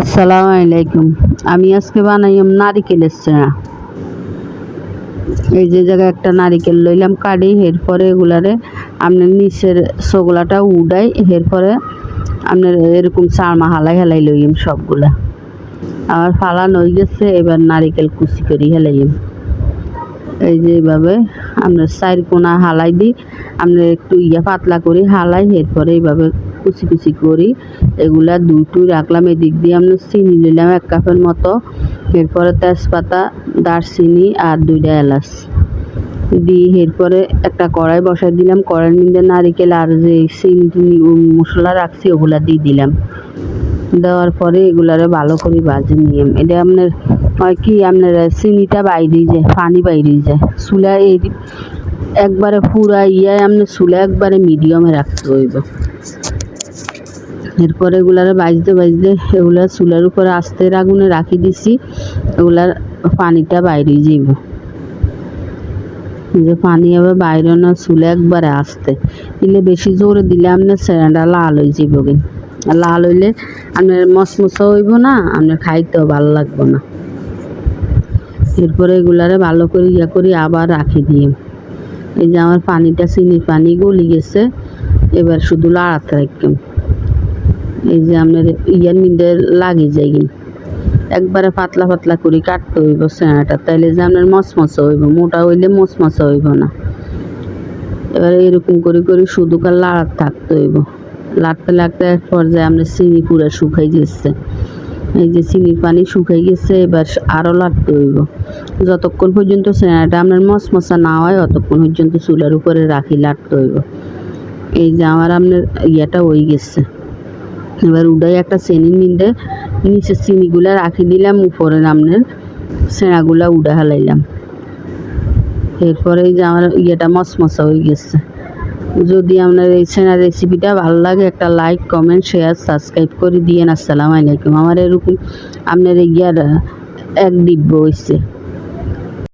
আসসালামু আলাইকুম। আমি আজকে বানাইম নারিকেলের চেনা এই যে জায়গায় একটা নারিকেল লইলাম কাটি এরপরে এগুলারে আপনার নিচের সোগলাটা উডাই, এরপরে আপনার এরকম চারমা হালাই হেলাই লইম সবগুলা। আমার ফালান হয়ে গেছে, এবার নারিকেল কুচি করি হেলাইম। এই যে এইভাবে আপনার চার কোনা হালাই দিই, আপনার একটু ইয়া পাতলা করি হালাই, এরপরে এইভাবে কুচি কুচি করি। এগুলা দুটো রাখলাম, এদিক দিয়ে আপনার চিনি নিলাম এক কাপের মতো। এরপরে তেজপাতা, দারচিনি আর দুইটা এলাচ। দিয়ে এরপরে একটা কড়াই বসাই দিলাম। কড়াইয়ের মধ্যে নারিকেল আর যে চিনি মশলা রাখছি, ওগুলা দিয়ে দিলাম। দেওয়ার পরে এগুলারে ভালো করে ভাজি নিয়ে এটা আপনার হয় কি, আপনার চিনিটা বাইরে যায়, পানি বাইরে যায়। চুলা এই একবারে পুরা ইয়ে আপনার চুলা একবারে মিডিয়ামে রাখতে হইব। এরপরে এগুলারে বাজতে বাজতে এগুলা চুলার উপরে আস্তে আগুনে রাখি দিছি, এগুলার পানিটা বাইরে যাইব। যে পানি হবে বাইরে না, চুলে একবারে আসতে। দিলে বেশি জোরে দিলে আপনার সেরাটা লাল হয়ে আর লাল হইলে আপনার মশমশা হইব না আপনার খাইতেও ভালো লাগবে না। এরপরে এগুলারে ভালো করে ইয়া করি, আবার রাখি দিয়ে এই যে আমার পানিটা চিনির পানি গলি গেছে, এবার শুধু লাড়াতে রাখলাম এই যে আপনার ইয়ার মধ্যে লাগি যায় একবারে পাতলা পাতলা করে কাটতে হইব সেনাটা, তাইলে যে আপনার মচমচা হইব, মোটা হইলে মচমচা হইব না। এবারে এরকম করে করে শুধু কার লাড়াতে থাকতে হইব। লাড়তে লাগতে এক পর্যায়ে আপনার চিনি পুরা শুকাই গেছে। এই যে চিনির পানি শুকাই গেছে, এবার আরও লাড়তে হইব। যতক্ষণ পর্যন্ত সেনাটা আপনার মচমচা না হয়, অতক্ষণ পর্যন্ত চুলার উপরে রাখি লাড়তে হইব। এই যে আমার আপনার ইয়েটা হয়ে গেছে। এবার উডাই একটা চেনি নিন্দে নিচে চিনিগুলা রাখি দিলাম, উপরে আপনার সেনাগুলা উডা হালাইলাম। এরপরে যে আমার ইয়েটা মচমচা হয়ে গেছে। যদি আপনার এই সেনা রেসিপিটা ভালো লাগে, একটা লাইক কমেন্ট শেয়ার সাবস্ক্রাইব করে দিয়েন। আসসালামু আলাইকুম। আমার এরকম আপনার ইয়ার এক দিব্য হয়েছে